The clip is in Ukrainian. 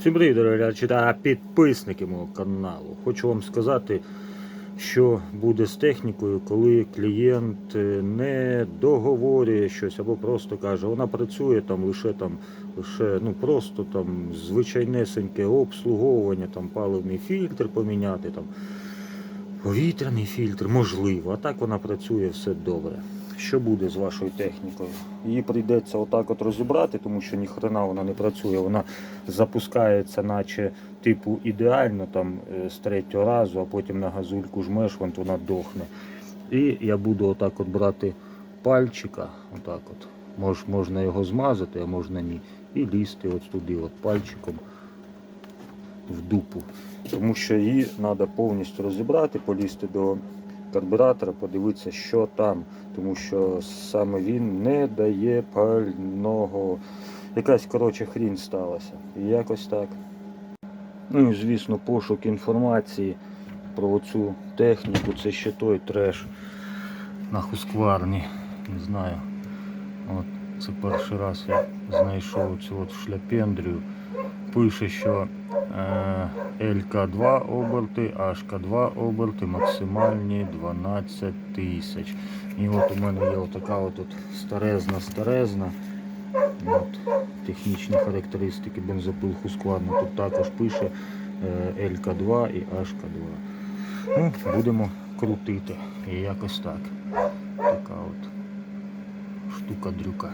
Всім привіт, дорогі та підписники мого каналу. Хочу вам сказати, що буде з технікою, коли клієнт е, не договорює щось або просто каже, вона працює там лише там, лише ну просто там звичайнесеньке обслуговування, там паливний фільтр поміняти, там повітряний фільтр, можливо. А так вона працює все добре. Що буде з вашою технікою? Її прийдеться отак от розібрати, тому що ніхрена вона не працює. Вона запускається, наче типу ідеально там е, з третього разу, а потім на газульку жмеш, вон вона дохне. І я буду отак от брати пальчика, отак от. Мож, можна його змазати, а можна ні. І лізти от туди, от пальчиком в дупу. Тому що її треба повністю розібрати, полізти до карбюратора, подивитися, що там. Тому що саме він не дає пального. Якась коротше хрінь сталася. І якось так. Ну і звісно, пошук інформації про цю техніку це ще той треш на хускварні. Не знаю. От це перший раз я знайшов цю от шляпендрію. Пише, що е, ЛК2 оберти, HK2 оберти максимальні 12 тисяч. І от у мене є отака от, от старезна старезна. От, технічні характеристики бензопил Husqvarna. Тут також пише е, ЛК2 і HK2. Ну, будемо крутити. І якось так. Така от штука дрюка.